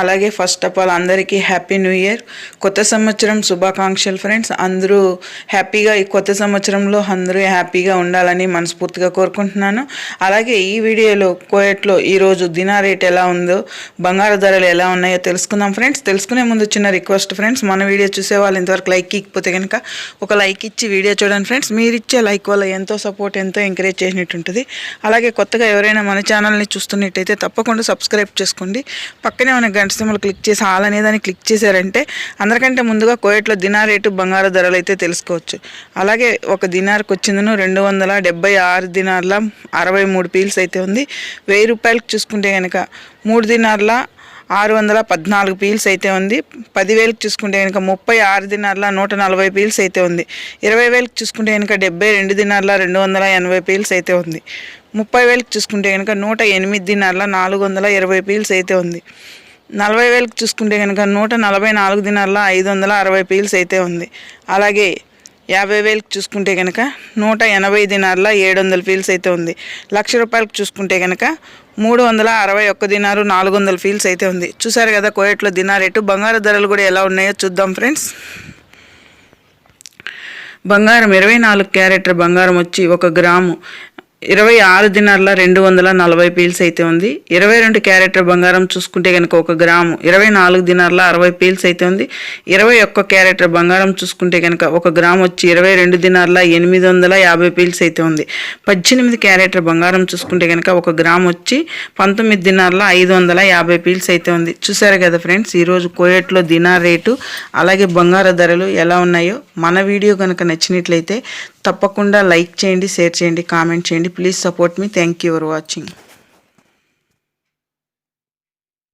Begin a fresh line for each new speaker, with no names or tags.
అలాగే first of all అందరికీ happy new year కొత్త సంవత్సరం శుభాకాంక్షలు ఫ్రెండ్స్ అందరూ హ్యాపీగా ఈ కొత్త సంవత్సరంలో అందరూ హ్యాపీగా ఉండాలని మనస్ఫూర్తిగా కోరుకుంటున్నాను. అలాగే ఈ వీడియోలో కోయట్లో ఈరోజు దినా రేట్ ఎలా ఉందో బంగారు ధరలు ఎలా ఉన్నాయో తెలుసుకుందాం ఫ్రెండ్స్ తెలుసుకునే ముందు చిన్న రిక్వెస్ట్ ఫ్రెండ్స్ మన వీడియో చూసే వాళ్ళు ఇంతవరకు లైక్ ఇకపోతే కనుక ఒక లైక్ ఇచ్చి వీడియో చూడండి ఫ్రెండ్స్ మీరు ఇచ్చే లైక్ వల్ల ఎంతో సపోర్ట్ ఎంతో ఎంకరేజ్ చేసినట్టు ఉంటుంది అలాగే కొత్తగా ఎవరైనా మన ఛానల్ని చూస్తున్నట్టయితే తప్పకుండా సబ్స్క్రైబ్ చేసుకోండి. పక్కనే ఉన్న గంట సింబల్ క్లిక్ చేసి ఆల్ అనేదాన్ని క్లిక్ చేశారంటే అందరికంటే ముందుగా కోయట్లో దినార్ రేటు బంగారు ధరలు అయితే తెలుసుకోవచ్చు. అలాగే ఒక దినార్కి వచ్చిందను రెండు వందల డెబ్బై ఆరు దినార్ల అరవై మూడు పీల్స్ అయితే ఉంది. వెయ్యి రూపాయలకు చూసుకుంటే కనుక మూడు దినార్ల ఆరు వందల పద్నాలుగు పీల్స్ అయితే ఉంది. పదివేలకు చూసుకుంటే కనుక ముప్పై ఆరు దినార్ల నూట నలభై పీల్స్ అయితే ఉంది. ఇరవై వేలకు చూసుకుంటే కనుక డెబ్బై రెండు దినార్ల రెండు వందల ఎనభై పీల్స్ అయితే ఉంది. ముప్పై వేలకు చూసుకుంటే కనుక నూట ఎనిమిది దినార్ల నాలుగు వందల ఇరవై పీల్స్ అయితే ఉంది. నలభై వేలకు చూసుకుంటే కనుక నూట నలభై నాలుగు దినాల్లో ఐదు వందల అరవై పీల్స్ అయితే ఉంది. అలాగే యాభై వేలకు చూసుకుంటే కనుక నూట ఎనభై దినార్ల ఏడు వందల ఫీల్స్ అయితే ఉంది. లక్ష రూపాయలకు చూసుకుంటే కనుక మూడు వందల అరవై ఒక్క దినారు నాలుగు వందల ఫీల్స్ అయితే ఉంది. చూసారు కదా కోయట్లో దినార్ రేటు. బంగారు ధరలు కూడా ఎలా ఉన్నాయో చూద్దాం ఫ్రెండ్స్. బంగారం ఇరవై నాలుగు క్యారెట్ బంగారం వచ్చి ఒక గ్రాము ఇరవై ఆరు దినార్ల రెండు వందల నలభై పీల్స్ అయితే ఉంది. ఇరవై రెండు క్యారెట్ల బంగారం చూసుకుంటే కనుక ఒక గ్రాము ఇరవై నాలుగు దినార్ల అరవై పీల్స్ అయితే ఉంది. ఇరవై ఒక్క క్యారెట్ల బంగారం చూసుకుంటే కనుక ఒక గ్రామ్ వచ్చి ఇరవై రెండు దినార్ల ఎనిమిది వందల యాభై పీల్స్ అయితే ఉంది. పద్దెనిమిది క్యారెట్ల బంగారం చూసుకుంటే కనుక ఒక గ్రామ్ వచ్చి పంతొమ్మిది దినార్ల ఐదు వందల యాభై పీల్స్ అయితే ఉంది. చూసారు కదా ఫ్రెండ్స్ ఈరోజు కోయట్లో దినార్ రేటు అలాగే బంగారు ధరలు ఎలా ఉన్నాయో మన వీడియో కనుక నచ్చినట్లయితే తప్పకుండా లైక్ చేయండి షేర్ చేయండి కామెంట్ చేయండి. Please support me thank you for watching